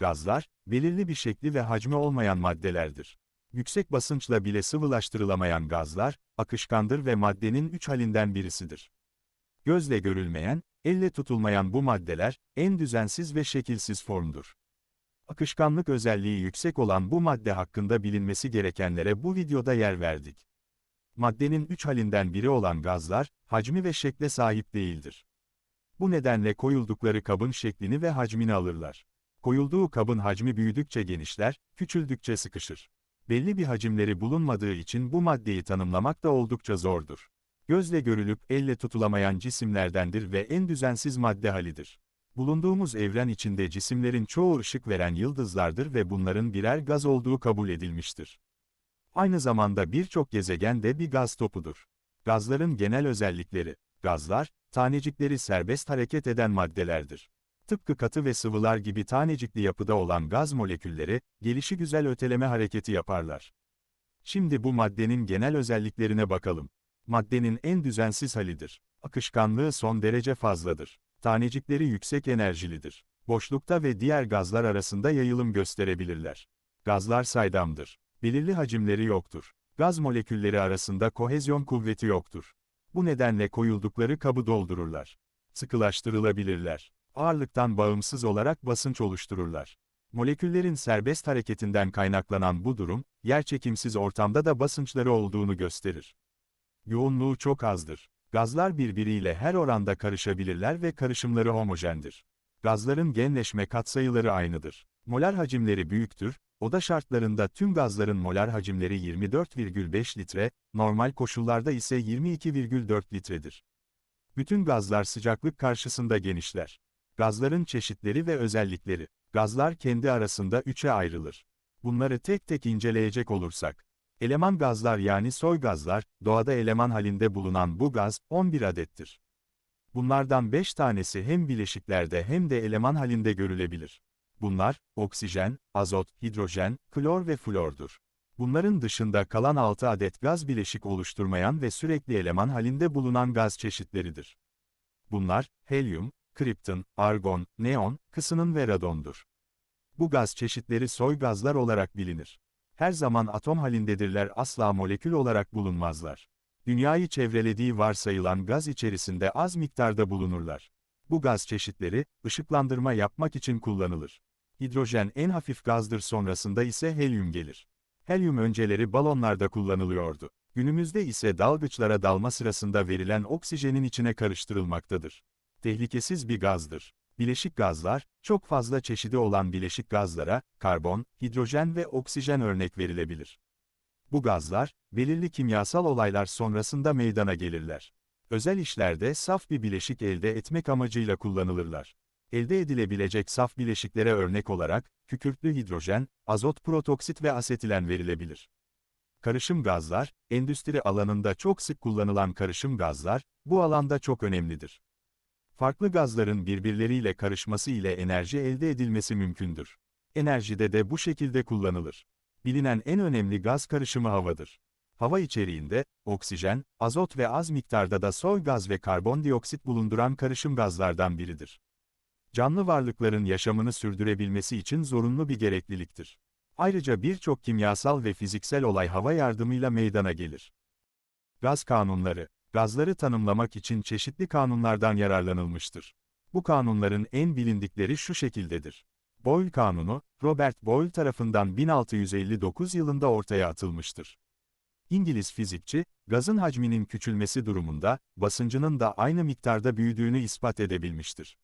Gazlar, belirli bir şekli ve hacmi olmayan maddelerdir. Yüksek basınçla bile sıvılaştırılamayan gazlar, akışkandır ve maddenin üç halinden birisidir. Gözle görülmeyen, elle tutulmayan bu maddeler, en düzensiz ve şekilsiz formdur. Akışkanlık özelliği yüksek olan bu madde hakkında bilinmesi gerekenlere bu videoda yer verdik. Maddenin üç halinden biri olan gazlar, hacmi ve şekle sahip değildir. Bu nedenle koyuldukları kabın şeklini ve hacmini alırlar. Koyulduğu kabın hacmi büyüdükçe genişler, küçüldükçe sıkışır. Belli bir hacimleri bulunmadığı için bu maddeyi tanımlamak da oldukça zordur. Gözle görülüp elle tutulamayan cisimlerdendir ve en düzensiz madde halidir. Bulunduğumuz evren içinde cisimlerin çoğu ışık veren yıldızlardır ve bunların birer gaz olduğu kabul edilmiştir. Aynı zamanda birçok gezegen de bir gaz topudur. Gazların genel özellikleri, gazlar, tanecikleri serbest hareket eden maddelerdir. Tıpkı katı ve sıvılar gibi tanecikli yapıda olan gaz molekülleri, gelişigüzel öteleme hareketi yaparlar. Şimdi bu maddenin genel özelliklerine bakalım. Maddenin en düzensiz halidir. Akışkanlığı son derece fazladır. Tanecikleri yüksek enerjilidir. Boşlukta ve diğer gazlar arasında yayılım gösterebilirler. Gazlar saydamdır. Belirli hacimleri yoktur. Gaz molekülleri arasında kohezyon kuvveti yoktur. Bu nedenle koyuldukları kabı doldururlar. Sıkılaştırılabilirler. Ağırlıktan bağımsız olarak basınç oluştururlar. Moleküllerin serbest hareketinden kaynaklanan bu durum, yerçekimsiz ortamda da basınçları olduğunu gösterir. Yoğunluğu çok azdır. Gazlar birbiriyle her oranda karışabilirler ve karışımları homojendir. Gazların genleşme katsayıları aynıdır. Molar hacimleri büyüktür, oda şartlarında tüm gazların molar hacimleri 24,5 litre, normal koşullarda ise 22,4 litredir. Bütün gazlar sıcaklık karşısında genişler. Gazların çeşitleri ve özellikleri. Gazlar kendi arasında üçe ayrılır. Bunları tek tek inceleyecek olursak. Eleman gazlar yani soy gazlar, doğada eleman halinde bulunan bu gaz, 11 adettir. Bunlardan 5 tanesi hem bileşiklerde hem de eleman halinde görülebilir. Bunlar, oksijen, azot, hidrojen, klor ve flordur. Bunların dışında kalan 6 adet gaz bileşik oluşturmayan ve sürekli eleman halinde bulunan gaz çeşitleridir. Bunlar, helyum, kripton, argon, neon, kısının ve radondur. Bu gaz çeşitleri soy gazlar olarak bilinir. Her zaman atom halindedirler asla molekül olarak bulunmazlar. Dünyayı çevrelediği varsayılan gaz içerisinde az miktarda bulunurlar. Bu gaz çeşitleri, ışıklandırma yapmak için kullanılır. Hidrojen en hafif gazdır sonrasında ise helyum gelir. Helyum önceleri balonlarda kullanılıyordu. Günümüzde ise dalgıçlara dalma sırasında verilen oksijenin içine karıştırılmaktadır. Tehlikesiz bir gazdır. Bileşik gazlar, çok fazla çeşidi olan bileşik gazlara, karbon, hidrojen ve oksijen örnek verilebilir. Bu gazlar, belirli kimyasal olaylar sonrasında meydana gelirler. Özel işlerde saf bir bileşik elde etmek amacıyla kullanılırlar. Elde edilebilecek saf bileşiklere örnek olarak, kükürtlü hidrojen, azot protoksit ve asetilen verilebilir. Karışım gazlar, endüstri alanında çok sık kullanılan karışım gazlar, bu alanda çok önemlidir. Farklı gazların birbirleriyle karışması ile enerji elde edilmesi mümkündür. Enerjide de bu şekilde kullanılır. Bilinen en önemli gaz karışımı havadır. Hava içeriğinde, oksijen, azot ve az miktarda da soy gaz ve karbondioksit bulunduran karışım gazlardan biridir. Canlı varlıkların yaşamını sürdürebilmesi için zorunlu bir gerekliliktir. Ayrıca birçok kimyasal ve fiziksel olay hava yardımıyla meydana gelir. Gaz kanunları Gazları tanımlamak için çeşitli kanunlardan yararlanılmıştır. Bu kanunların en bilindikleri şu şekildedir. Boyle Kanunu, Robert Boyle tarafından 1659 yılında ortaya atılmıştır. İngiliz fizikçi, gazın hacminin küçülmesi durumunda, basıncının da aynı miktarda büyüdüğünü ispat edebilmiştir.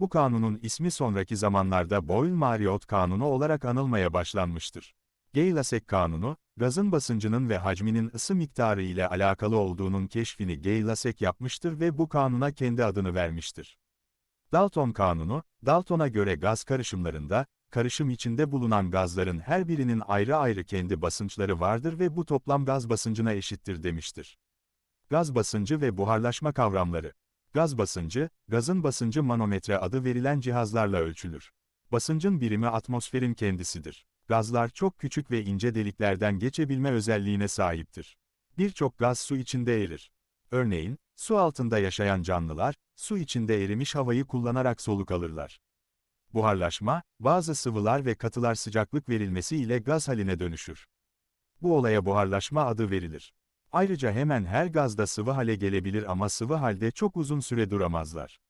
Bu kanunun ismi sonraki zamanlarda Boyle-Mariotte Kanunu olarak anılmaya başlanmıştır. Gay-Lussac Kanunu, gazın basıncının ve hacminin ısı miktarı ile alakalı olduğunun keşfini Gay-Lussac yapmıştır ve bu kanuna kendi adını vermiştir. Dalton Kanunu, Dalton'a göre gaz karışımlarında, karışım içinde bulunan gazların her birinin ayrı ayrı kendi basınçları vardır ve bu toplam gaz basıncına eşittir demiştir. Gaz basıncı ve buharlaşma kavramları. Gaz basıncı, gazın basıncı manometre adı verilen cihazlarla ölçülür. Basıncın birimi atmosferin kendisidir. Gazlar çok küçük ve ince deliklerden geçebilme özelliğine sahiptir. Birçok gaz su içinde erir. Örneğin, su altında yaşayan canlılar, su içinde erimiş havayı kullanarak soluk alırlar. Buharlaşma, bazı sıvılar ve katılar sıcaklık verilmesi ile gaz haline dönüşür. Bu olaya buharlaşma adı verilir. Ayrıca hemen her gazda sıvı hale gelebilir ama sıvı halde çok uzun süre duramazlar.